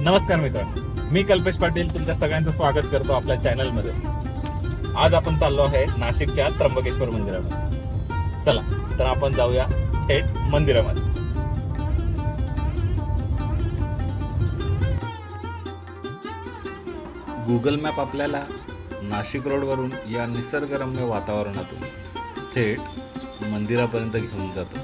नमस्कार मित्र. मी कल्पेश पाटील तुमच्या सगळ्यांचं स्वागत करतो आपल्या चॅनलमध्ये. आज आपण चाललो आहे नाशिकच्या त्र्यंबकेश्वर मंदिरामध्ये चला तर आपण जाऊया थेट मंदिरामध्ये. गुगल मॅप आपल्याला नाशिक रोडवरून या निसर्गरम्य वातावरणातून थेट मंदिरापर्यंत घेऊन जातो.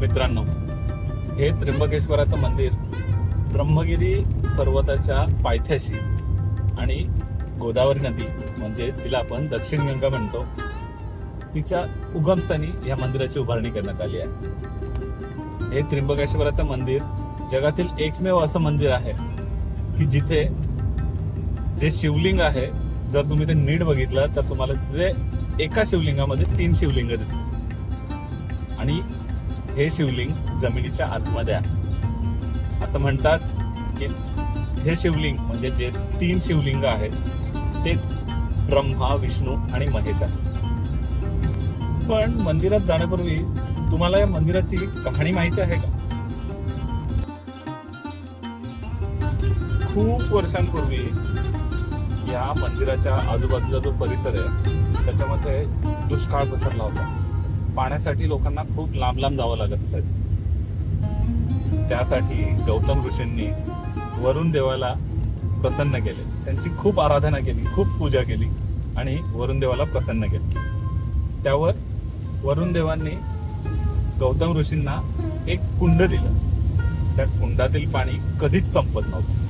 मित्रांनो हे त्र्यंबकेश्वराचं मंदिर ब्रह्मगिरी पर्वताच्या पायथ्याशी आणि गोदावरी नदी म्हणजे जिला आपण दक्षिण गंगा म्हणतो तिच्या उगमस्थानी या मंदिराची उभारणी करण्यात आली आहे. हे त्र्यंबकेश्वराचं मंदिर जगातील एकमेव असं मंदिर आहे की जिथे जे शिवलिंग आहे जर तुम्ही ते नीट बघितलं तर तुम्हाला तिथे एका शिवलिंगामध्ये तीन शिवलिंग दिसतात. आणि हे शिवलिंग जमिनीच्या आतमध्ये आहे. असं म्हणतात की हे शिवलिंग म्हणजे जे तीन शिवलिंग आहेत तेच ब्रह्मा विष्णू आणि महेश आहे पण मंदिरात जाण्यापूर्वी तुम्हाला या मंदिराची कहाणी माहिती आहे का? खूप वर्षांपूर्वी या मंदिराच्या आजूबाजूचा जो परिसर आहे त्याच्यामध्ये दुष्काळ पसरला होता. पाण्यासाठी लोकांना खूप लांब लांब जावं लागत असायचं. त्यासाठी गौतम ऋषींनी वरुण देवाला प्रसन्न केले. त्यांची खूप आराधना केली खूप पूजा केली आणि वरुणदेवाला प्रसन्न केले. त्यावर वरुणदेवांनी गौतम ऋषींना एक कुंड दिलं. त्या कुंडातील पाणी कधीच संपत नव्हतं.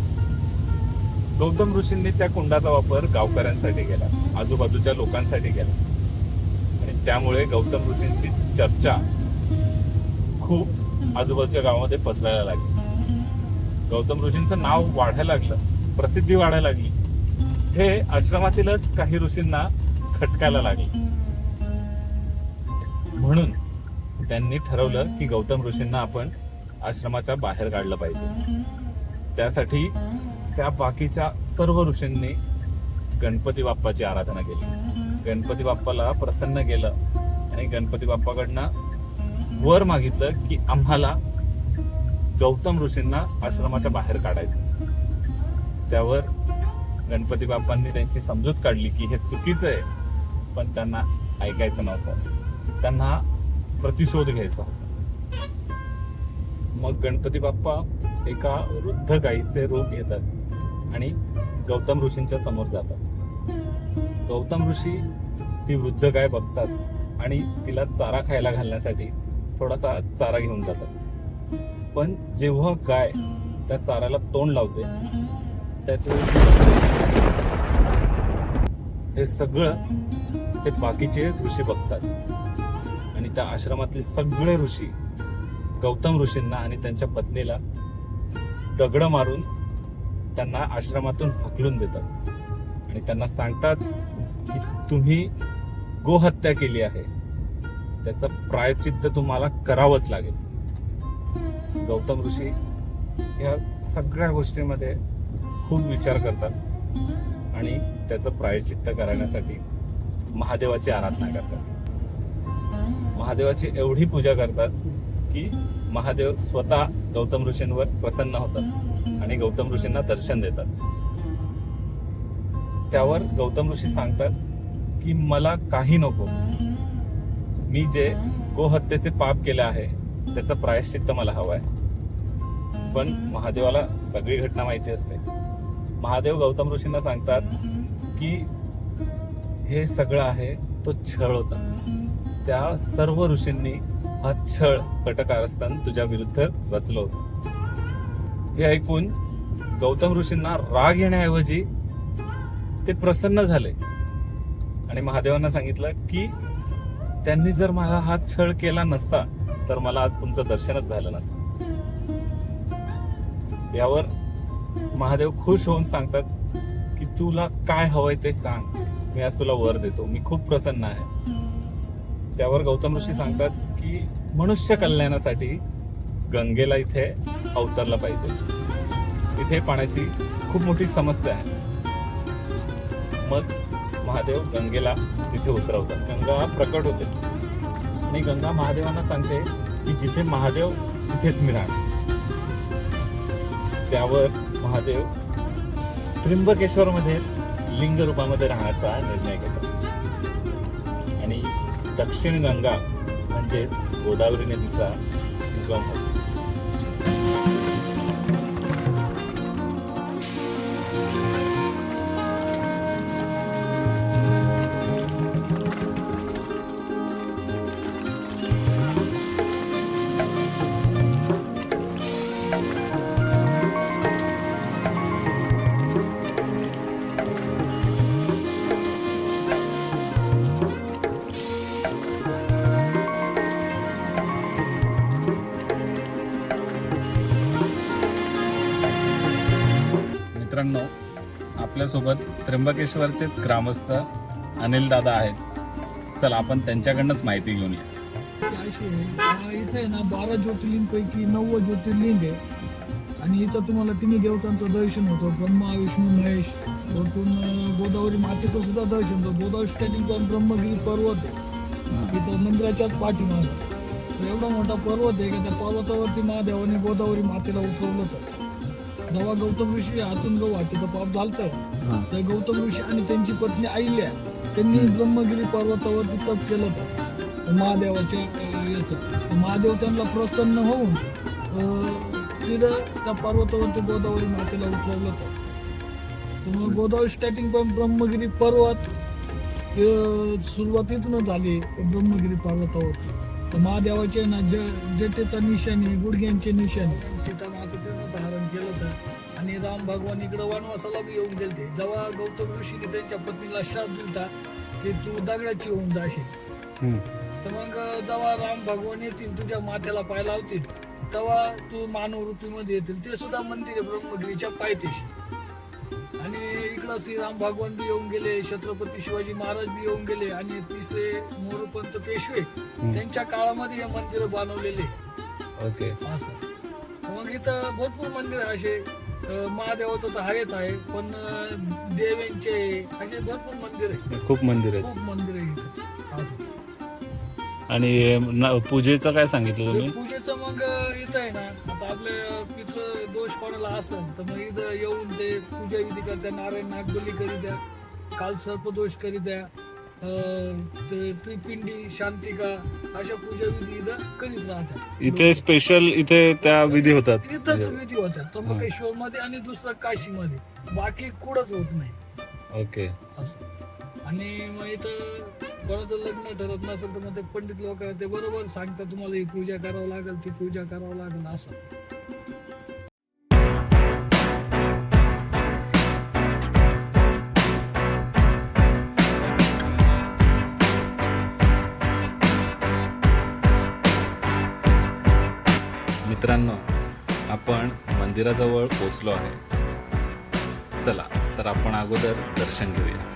गौतम ऋषींनी त्या कुंडाचा वापर गावकऱ्यांसाठी केला आजूबाजूच्या लोकांसाठी केला. आणि त्यामुळे गौतम ऋषींची चर्चा खूप आजूबाजूच्या गावामध्ये पसरायला लागली. गौतम ऋषींचं नाव वाढायला लागलं. प्रसिद्धी वाढायला लागली. हे आश्रमातीलच काही ऋषींना खटकायला लागले. म्हणून त्यांनी ठरवलं की गौतम ऋषींना आपण आश्रमाच्या बाहेर काढलं पाहिजे. त्यासाठी त्या बाकीच्या सर्व ऋषींनी गणपती बाप्पाची आराधना केली. गणपती बाप्पाला प्रसन्न केलं आणि गणपती बाप्पाकडनं वर मागितलं की आम्हाला गौतम ऋषींना आश्रमाच्या बाहेर काढायचं. त्यावर गणपती बाप्पांनी त्यांची समजूत काढली की हे चुकीचं आहे पण त्यांना ऐकायचं नव्हतं. त्यांना प्रतिशोध घ्यायचा होता. मग गणपती बाप्पा एका वृद्ध गायीचे रूप घेतात आणि गौतम ऋषींच्या समोर जातात. गौतम ऋषी ती वृद्ध गाय बघतात आणि तिला चारा खायला घालण्यासाठी थोडासा चारा घेऊन जातात. पण जेव्हा गाय त्या चाऱ्याला तोंड लावते त्याचे हे सगळं ते बाकीचे ऋषी बघतात. आणि त्या आश्रमातले सगळे ऋषी गौतम ऋषींना आणि त्यांच्या पत्नीला दगड मारून त्यांना आश्रमातून हकलून देतात. आणि त्यांना सांगतात की तुम्ही गोहत्या केली आहे. त्याचं प्रायचित्त तुम्हाला करावंच लागेल. गौतम ऋषी या सगळ्या गोष्टींमध्ये खूप विचार करतात. आणि त्याचं प्रायचित्त करण्यासाठी महादेवाची आराधना करतात. महादेवाची एवढी पूजा करतात की महादेव स्वतः गौतम ऋषींवर प्रसन्न होतात आणि गौतम ऋषींना दर्शन देतात. त्यावर गौतम ऋषी सांगतात की मला काही नको. मी जे गोहत्येचे पाप केले आहे त्याचं प्रायश्चित्त मला हवं आहे पण महादेवाला सगळी घटना माहिती असते. महादेव गौतम ऋषींना सांगतात की हे सगळं आहे तो छळ होता. त्या सर्व ऋषींनी हा छळ कटकारस्थान तुझ्या विरुद्ध रचलं होतं. हे ऐकून गौतम ऋषींना राग येण्याऐवजी ते प्रसन्न झाले. आणि महादेवांना सांगितलं की त्यांनी जर मला हा छळ केला नसता तर मला आज तुमचं दर्शनच झालं नसतं. यावर महादेव खुश होऊन सांगतात की तुला काय हवंय ते सांग. मी आज तुला वर देतो. मी खूप प्रसन्न आहे. त्यावर गौतम ऋषी सांगतात की मनुष्य कल्याणासाठी गंगेला इथे अवतरला पाहिजे. इथे पाण्याची खूप मोठी समस्या आहे. मग महादेव गंगेला तिथे उतरवतात. गंगा प्रकट होते. आणि गंगा महादेवांना सांगते की जिथे महादेव तिथेच मी राहणार त्यावर महादेव त्र्यंबकेश्वर मध्येच लिंग रूपामध्ये राहण्याचा निर्णय घेतो आणि दक्षिण गंगा म्हणजेच गोदावरी नदीचा उगम होतो. मित्रांनो आपल्यासोबत त्र्यंबकेश्वरचेच ग्रामस्थ अनिल दादा आहेत. चला आपण त्यांच्याकडनंच माहिती घेऊन या. अशी आहे, इथे आहे ना बारा ज्योतिर्लिंग पैकी नव्वद ज्योतिर्लिंग आहे. आणि इथं तुम्हाला तिन्ही देवतांचं दर्शन होतं. ब्रह्मा विष्णू महेश वरतून गोदावरी मातेचं सुद्धा दर्शन होतं. गोदावरी स्टेटिंग पण ब्रह्मगिरी पर्वत आहे. इथं मंदिराच्याच पाठीमागे. तर एवढा मोठा पर्वत आहे की त्या पर्वतावरती महादेवाने गोदावरी मातेला उतरवलं होतं. जेव्हा गौतम ऋषी हातून गव्हाचे तर पाप झालतं. तर गौतम ऋषी आणि त्यांची पत्नी अहिल्या त्यांनी ब्रह्मगिरी पर्वतावरती तप केलं. होतं महादेवाच्या अं, याचं. तर महादेव त्यांना प्रसन्न होऊन अं, तिथं त्या पर्वतावरती गोदावरी मातेला उतरवलं होतं. तर मग गोदावरी स्टार्टिंग पण ब्रह्मगिरी पर्वत अं, सुरुवात इथूनच झाली ब्रह्मगिरी पर्वतावरती. तर महादेवाचे ना ज जटेचा निशाणी गुडघ्यांचे निशाणी. सीता आणि राम भगवान इकडं वनवासाला बी येऊन गेलते. जेव्हा गौतम ऋषीने त्यांच्या पत्नीला श्राप दिलता की तू दगडाची होऊन जाशील. तर मग जेव्हा राम भगवान येतील तुझ्या माथ्याला पाय लावतील तेव्हा तू मानव रूपीमध्ये येतील. ते सुद्धा मंदिर ब्रह्मगिरीच्या पायथ्याशी. आणि इकडं श्रीराम भगवान बी येऊन गेले छत्रपती शिवाजी महाराज बी येऊन गेले आणि तिसरे मोरपंत पेशवे त्यांच्या काळामध्ये हे मंदिर बनवलेले. ओके. असं. मग इथं भरपूर मंदिर आहे असे महादेवाचं तर आहेच आहे पण देवींचे असे भरपूर मंदिर आहे खूप मंदिर खूप मंदिर आहे असं. आणि न- पूजेचं काय सांगितलं तुम्ही? पूजेचं मग इथं आहे ना. आता आपले पित्र दोष कोणाला असेल तर मग इथं येऊन ते पूजा विधी करत्या नारायण नागबली करीत्या काल सर्पदोष करीत्या. ते त्रिपिंडी शांतिका अशा पूजा विधी इथं करीत राहतात. इथे स्पेशल इथे त्या विधी होतात. इथंच विधी होत्या त्र्यंबकेश्वर मध्ये आणि दुसरं काशी मध्ये बाकी कुठंच होत नाही. ओके. असं. आणि मग इथं कोणाचं लग्न ठरत नसेल तर मग ते पंडित लोक ते बरोबर सांगतात तुम्हाला ही पूजा करावं लागेल ती पूजा करावं लागेल असं. मित्रांनो आपण मंदिराजवळ पोचलो आहे. चला तर आपण अगोदर दर्शन घेऊया.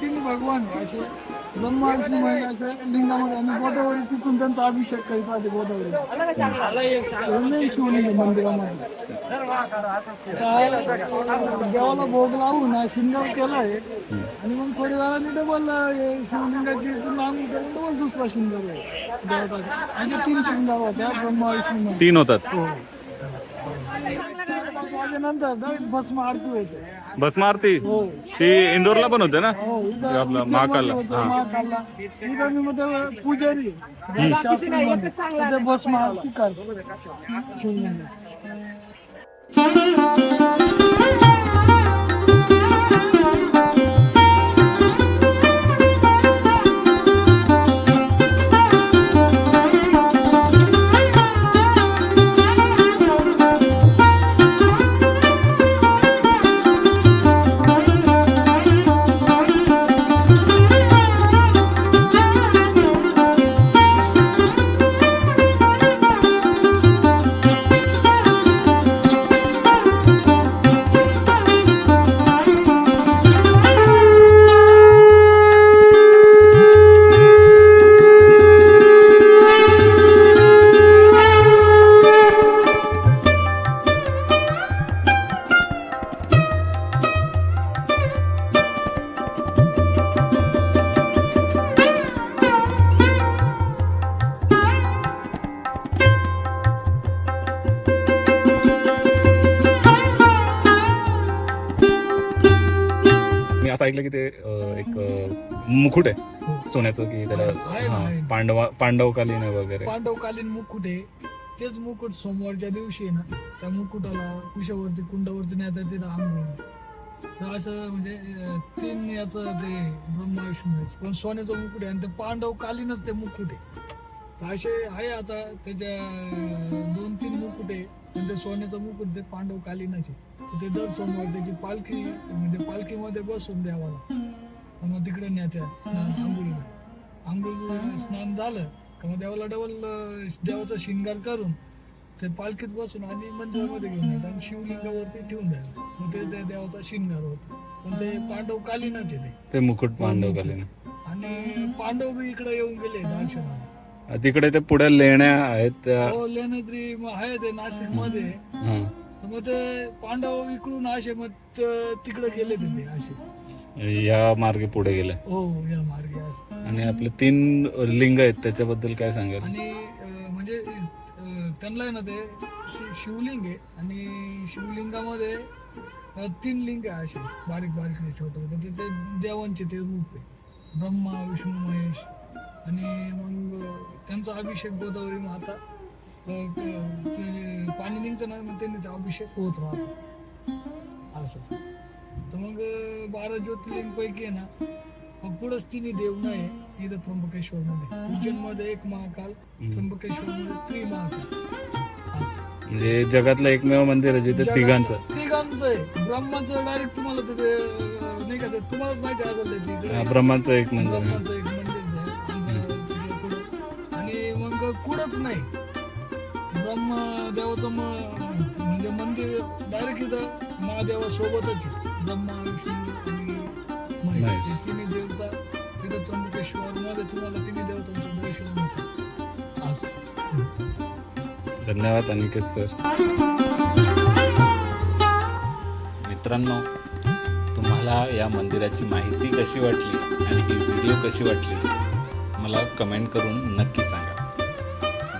तीन भगवान आहे असे ब्रह्मा विष्णू महेशाच्या लिंगामध्ये आणि गोदावरी तिथून त्यांचा अभिषेक करीत राहते गोदावरी. हे शिवलिंग आहे मंदिरामध्ये. देवाला भोग लावून हा शिंगार केलाय. आणि मग थोड्या वेळाने डबल शिवलिंगाची नांग करून डबल दुसरा शिंगार आहे. देवताचा असे तीन शिंगार होत्या ब्रह्मा विष्णू महेश तीन होतात. हो. नंतर direct भस्म आरती होते भस्म आरती? हो. ती इंदोरला पण होते ना? हो आपलं महाकालला, हा. पुजारी. शास्त्रामध्ये असं ऐकलं की ते अं, एक अं, मुकुट आहे सोन्याचं की त्याला आहे ना, हा. पांडवा पांडवकालीन आहे वगैरे पांडवकालीन मुकुट आहे तेच मुकुट सोमवारच्या दिवशी आहे ना त्या मुकुटाला कुशावरती कुंडावरती नाही तर तिथं आंघोळ तर असं म्हणजे अं, तीन याचं ते ब्रह्मा विष्णू आहे. पण सोन्याचं मुकुट आहे आणि ते पांडवकालीनच ते मुकुट आहे असे आहे आता त्याच्या दोन तीन मुकुट आहे. ते सोन्याचं मुकुट ते पांडवकालीनच आहे तर ते दर सोमवार त्याची पालखी म्हणजे पालखीमध्ये बसून द्यावा मग तिकडे न्यात्या स्नान आंघोळीला. आंघोळ स्नान झालं का मग देवाला डबल देवाचा शिंगार करून ते पालखीत बसून आणि मंदिरामध्ये घेऊन येतात आणि शिवलिंगावरती ठेवून द्यायला मग ते त्या देवाचा शिंगार होतो. पण ते पांडव कालीनच ते. मुकुट पांडवकालीन आणि पांडव बी इकडे येऊन गेले दर्शनाला. तिकडे ते पुढे लेण्या आहेत. त्या हो लेण्याद्री आहे ते नाशिकमध्ये हा. तर मग ते पांडव इकडून असे मग तिकडे गेले ते ते असे. या मार्गे पुढे गेले. हो या मार्गे असे. आणि आपले तीन लिंग आहेत त्याच्याबद्दल काय सांगाल? आणि अं, म्हणजे अं, त्यांना आहे ना ते शि- शिवलिंग आहे. आणि शिवलिंगामध्ये अं, तीन लिंग आहे असे. बारीक बारीक छोटे छोटे ते देवांचे ते रूप आहे. ब्रह्मा विष्णू महेश. आणि मग त्यांचा अभिषेक गोदावरी माता पाणी निघतं ना मग त्यांनी अभिषेक होत राहतो. असं. तर मग बारा ज्योतिर्लिंग पैकी आहे ना मग पुढंच तिन्ही देव नाही इथं त्र्यंबकेश्वर मध्ये उज्जैनमध्ये एक महाकाल त्र्यंबकेश्वर मध्ये त्रि महाकाल असं. म्हणजे जगातलं एकमेव मंदिर आहे जिथे तिघांचं. तिघांचं आहे. ब्रह्माचं डायरेक्ट तुम्हाला तिथे नाही का तुम्हालाच माहिती असेल ब्रह्माचं एक मंदिर. ब्रह्माचं एक कुठंच नाही. ब्रह्म देवाचं म- म्हणजे मंदिर डायरेक्ट इथं महादेवासोबतच आहे. ब्रह्मा विष्णू आणि महेश महेश. हे तिन्ही देवता तिथं त्र्यंबकेश्वर मध्ये तुम्हाला तिन्ही देवतांचं दर्शन होतं. असं धन्यवाद अनिकेत सर. मित्रांनो तुम्हाला या मंदिराची माहिती कशी वाटली आणि ही व्हिडिओ कशी वाटली? मला कमेंट करून नक्की